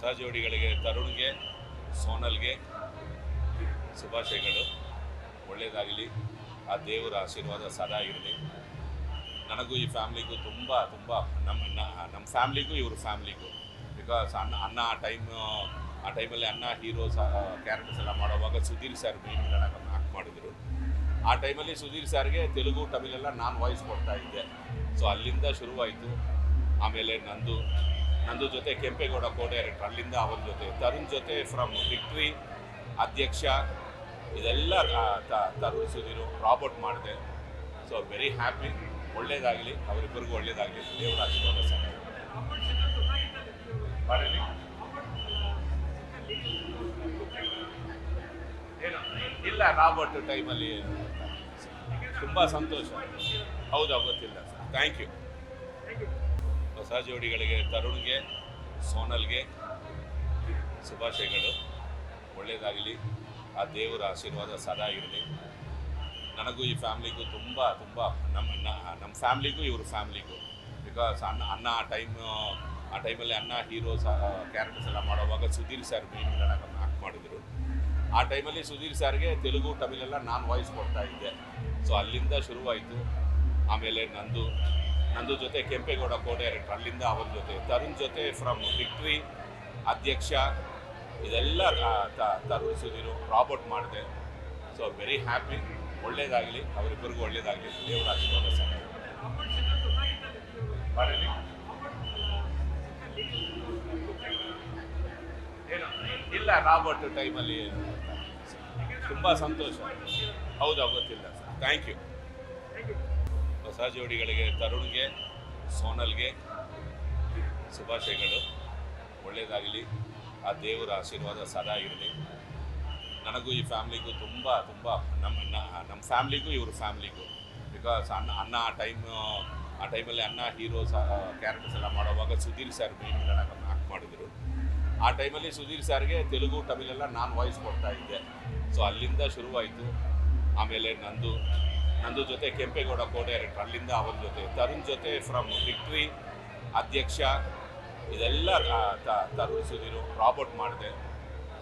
ಹೊಸ ಜೋಡಿಗಳಿಗೆ ತರುಣ್ಗೆ, ಸೋನಲ್ಗೆ ಶುಭಾಶಯಗಳು. ಒಳ್ಳೆಯದಾಗಲಿ ಆ ದೇವರ ಆಶೀರ್ವಾದ ಸದಾ ಇರಲಿ. ನನಗೂ ಈ ಫ್ಯಾಮ್ಲಿಗೂ ತುಂಬ ತುಂಬ ನಮ್ಮ ನಮ್ಮ ಫ್ಯಾಮ್ಲಿಗೂ ಇವ್ರ ಫ್ಯಾಮ್ಲಿಗೂ. ಬಿಕಾಸ್ ಅನ್ನ ಅನ್ನ ಆ ಟೈಮ್, ಆ ಟೈಮಲ್ಲಿ ಅಣ್ಣ ಹೀರೋಸ್ ಕ್ಯಾರೆಕ್ಟರ್ಸ್ ಎಲ್ಲ ಮಾಡುವಾಗ ಸುಧೀರ್ ಸರ್ ಮೇನ್ ಆ್ಯಕ್ಟ್ ಮಾಡಿದ್ರು. ಆ ಟೈಮಲ್ಲಿ ಸುಧೀರ್ ಸರ್ಗೆ ತೆಲುಗು, ತಮಿಳೆಲ್ಲ ನಾನು ವಾಯ್ಸ್ ಕೊಡ್ತಾ ಇದ್ದೆ. ಸೊ ಅಲ್ಲಿಂದ ಶುರುವಾಯಿತು. ಆಮೇಲೆ ನಂದು ನಂದು ಜೊತೆ ಕೆಂಪೇಗೌಡ ಕೋ ಡೈರೆಕ್ಟರ್ ಅಲ್ಲಿಂದ ಅವರ ಜೊತೆ ತರುಣ್ ಜೊತೆ ಫ್ರಮ್ ವಿಕ್ಟ್ರಿ ಅಧ್ಯಕ್ಷ ಇದೆಲ್ಲ ತರುಣ್ ಸುಧೀರು ರಾಬರ್ಟ್ ಮಾಡಿದೆ. ಸೊ ವೆರಿ ಹ್ಯಾಪಿ ಒಳ್ಳೇದಾಗಲಿ ಅವರಿಬ್ಬರಿಗೂ ಒಳ್ಳೇದಾಗಲಿ ದೇವರ ಆಶೀರ್ವಾದ ಸರ್. ಇಲ್ಲ ರಾಬರ್ಟ್ ಟೈಮಲ್ಲಿ ತುಂಬ ಸಂತೋಷ. ಹೌದಾ ಗೊತ್ತಿಲ್ಲ ಸರ್. ಥ್ಯಾಂಕ್ ಯು ಹೊಸ ಜೋಡಿಗಳಿಗೆ ತರುಣ್ಗೆ, ಸೋನಲ್ಗೆ ಶುಭಾಶಯಗಳು. ಒಳ್ಳೆಯದಾಗಲಿ. ಆ ದೇವರ ಆಶೀರ್ವಾದ ಸದಾ ಇರಲಿ. ನನಗೂ ಈ ಫ್ಯಾಮ್ಲಿಗೂ ತುಂಬ ತುಂಬ ನಮ್ಮ ನಮ್ಮ ಫ್ಯಾಮ್ಲಿಗೂ, ಇವ್ರ ಫ್ಯಾಮ್ಲಿಗೂ. ಬಿಕಾಸ್ ಅನ್ನ ಅನ್ನ ಆ ಟೈಮ್, ಆ ಟೈಮಲ್ಲಿ ಅಣ್ಣ ಹೀರೋಸ್ ಕ್ಯಾರೆಕ್ಟರ್ಸ್ ಎಲ್ಲ ಮಾಡುವಾಗ ಸುಧೀರ್ ಸರ್ ಮೇನ್ ಆಕ್ಟ್ ಮಾಡಿದ್ರು. ಆ ಟೈಮಲ್ಲಿ ಸುಧೀರ್ ಸರ್ಗೆ ತೆಲುಗು, ತಮಿಳೆಲ್ಲ ನಾನು ವಾಯ್ಸ್ ಕೊಡ್ತಾ ಇದ್ದೆ. ಸೊ ಅಲ್ಲಿಂದ ಶುರುವಾಯಿತು. ಆಮೇಲೆ ನಂದು ನಂದು ಜೊತೆ ಕೆಂಪೇಗೌಡ ಕೋ ಅಲ್ಲಿಂದ ಅವರ ಜೊತೆ, ತರುಣ್ ಜೊತೆ ಫ್ರಮ್ ವಿಕ್ಟ್ರಿ ಅಧ್ಯಕ್ಷ, ಇದೆಲ್ಲ ತರುಣ್ ಸುಧೀರು ರಾಬರ್ಟ್ ಮಾಡಿದೆ. ಸೊ ವೆರಿ ಹ್ಯಾಪಿ ಒಳ್ಳೇದಾಗಲಿ, ಅವರಿಬ್ಬರಿಗೂ ಒಳ್ಳೇದಾಗಲಿ. ದೇವರ ಆಶೀರ್ವಾದ ಸರ್ ಇಲ್ಲ ರಾಬರ್ಟ್ ಟೈಮಲ್ಲಿ ತುಂಬ ಸಂತೋಷ. ಹೌದಾ, ಗೊತ್ತಿಲ್ಲ ಸರ್. ಥ್ಯಾಂಕ್ ಯು ಹೊಸ ಜೋಡಿಗಳಿಗೆ ತರುಣ್ಗೆ, ಸೋನಲ್ಗೆ ಶುಭಾಶಯಗಳು. ಒಳ್ಳೆಯದಾಗಲಿ ಆ ದೇವರ ಆಶೀರ್ವಾದ ಸದಾ ಇರಲಿ. ನನಗೂ ಈ ಫ್ಯಾಮ್ಲಿಗೂ ತುಂಬ ತುಂಬ ನಮ್ಮ ನಮ್ಮ ಫ್ಯಾಮ್ಲಿಗೂ ಇವ್ರ ಫ್ಯಾಮ್ಲಿಗೂ. ಬಿಕಾಸ್ ಅಣ್ಣ ಅನ್ನ ಆ ಟೈಮ್, ಆ ಟೈಮಲ್ಲಿ ಅಣ್ಣ ಹೀರೋಸ್ ಕ್ಯಾರೆಕ್ಟರ್ಸ್ ಎಲ್ಲ ಮಾಡುವಾಗ ಸುಧೀರ್ ಸರ್ ಮೇನ್ ಆಕ್ಟ್ ಮಾಡಿದ್ರು ಆ ಟೈಮಲ್ಲಿ ಸುಧೀರ್ ಸರ್ಗೆ ತೆಲುಗು, ತಮಿಳೆಲ್ಲ ನಾನು ವಾಯ್ಸ್ ಕೊಡ್ತಾ ಇದ್ದೆ. ಸೊ ಅಲ್ಲಿಂದ ಶುರುವಾಯಿತು. ಆಮೇಲೆ ನಂದು ನಂದು ಜೊತೆ ಕೆಂಪೇಗೌಡ ಕೋ ಡೈರೆಕ್ಟರ್ ಅಲ್ಲಿಂದ ಅವರ ಜೊತೆ, ತರುಣ್ ಜೊತೆ ಫ್ರಮ್ ವಿಕ್ಟ್ರಿ ಅಧ್ಯಕ್ಷ, ಇದೆಲ್ಲ ತರುಣ್ ಸುಧೀರು ರಾಬರ್ಟ್ ಮಾಡಿದೆ.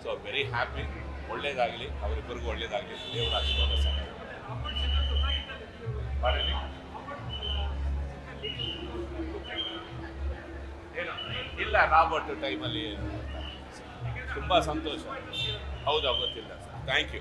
ಸೊ ವೆರಿ ಹ್ಯಾಪಿ ಒಳ್ಳೇದಾಗಲಿ, ಅವರಿಬ್ಬರಿಗೂ ಒಳ್ಳೇದಾಗಲಿ ದೇವರ ಆಶೀರ್ವಾದ ಸರ್. ಇಲ್ಲ ರಾಬರ್ಟ್ ಟೈಮಲ್ಲಿ ತುಂಬ ಸಂತೋಷ. ಹೌದಾ, ಗೊತ್ತಿಲ್ಲ sir. Thank you